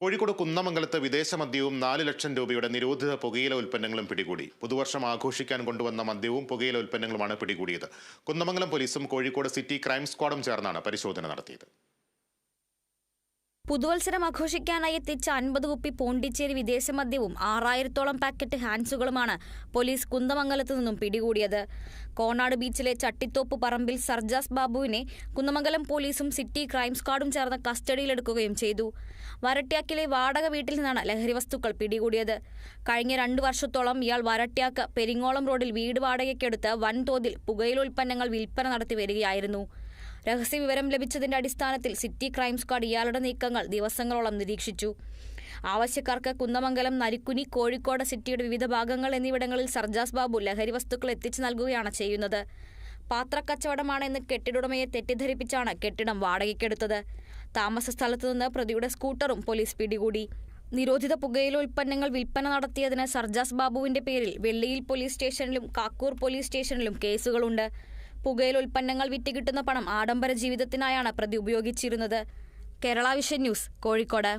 കോഴിക്കോട് കുന്നമംഗലത്ത് വിദേശ മദ്യവും നാല് ലക്ഷം രൂപയുടെ നിരോധിത പുകയില ഉൽപ്പന്നങ്ങളും പിടികൂടി. പുതുവർഷം ആഘോഷിക്കാൻ കൊണ്ടുവന്ന മദ്യവും പുകയില ഉൽപ്പന്നങ്ങളുമാണ് പിടികൂടിയത്. കുന്നമംഗലം പോലീസും കോഴിക്കോട് സിറ്റി ക്രൈം സ്ക്വാഡും ചേർന്നാണ് പരിശോധന നടത്തിയത്. പുതുവത്സരം ആഘോഷിക്കാനായി എത്തിച്ച അൻപത് കുപ്പി പോണ്ടിച്ചേരി വിദേശ മദ്യവും ആറായിരത്തോളം പാക്കറ്റ് ഹാൻസുകളുമാണ് പോലീസ് കുന്ദമംഗലത്ത് നിന്നും പിടികൂടിയത്. കോണാട് ബീച്ചിലെ ചട്ടിത്തോപ്പ് പറമ്പിൽ സർജാസ് ബാബുവിനെ കുന്ദമംഗലം പോലീസും സിറ്റി ക്രൈം സ്ക്വാഡും ചേർന്ന് കസ്റ്റഡിയിലെടുക്കുകയും ചെയ്തു. വരട്ട്യാക്കിലെ വാടക വീട്ടിൽ നിന്നാണ് ലഹരി വസ്തുക്കൾ പിടികൂടിയത്. കഴിഞ്ഞ രണ്ടു വർഷത്തോളം ഇയാൾ വരട്ട്യാക്ക് പെരിങ്ങോളം റോഡിൽ വീട് വാടകയ്ക്കെടുത്ത് വൻതോതിൽ പുകയില ഉൽപ്പന്നങ്ങൾ വിൽപ്പന നടത്തി വരികയായിരുന്നു. രഹസ്യവിവരം ലഭിച്ചതിന്റെ അടിസ്ഥാനത്തിൽ സിറ്റി ക്രൈം സ്ക്വാഡ് ഇയാളുടെ നീക്കങ്ങൾ ദിവസങ്ങളോളം നിരീക്ഷിച്ചു. ആവശ്യക്കാർക്ക് കുന്നമംഗലം നരിക്കുനി കോഴിക്കോട് സിറ്റിയുടെ വിവിധ ഭാഗങ്ങൾ എന്നിവിടങ്ങളിൽ സർജാസ് ബാബു ലഹരി വസ്തുക്കൾ എത്തിച്ചു നൽകുകയാണ് ചെയ്യുന്നത്. പാത്രക്കച്ചവടമാണെന്ന് കെട്ടിടുടമയെ തെറ്റിദ്ധരിപ്പിച്ചാണ് കെട്ടിടം വാടകയ്ക്കെടുത്തത്. താമസ സ്ഥലത്തു നിന്ന് പ്രതിയുടെ സ്കൂട്ടറും പോലീസ് പിടികൂടി. നിരോധിത പുകയില ഉൽപ്പന്നങ്ങൾ വിൽപ്പന നടത്തിയതിന് സർജാസ് ബാബുവിന്റെ പേരിൽ വെള്ളിയിൽ പോലീസ് സ്റ്റേഷനിലും കാക്കൂർ പോലീസ് സ്റ്റേഷനിലും കേസുകളുണ്ട്. പുകയില ഉൽപ്പന്നങ്ങൾ വിറ്റ് കിട്ടുന്ന പണം ആഡംബര ജീവിതത്തിനായാണ് പ്രതി ഉപയോഗിച്ചിരുന്നത്. Kerala vision news Kozhikode.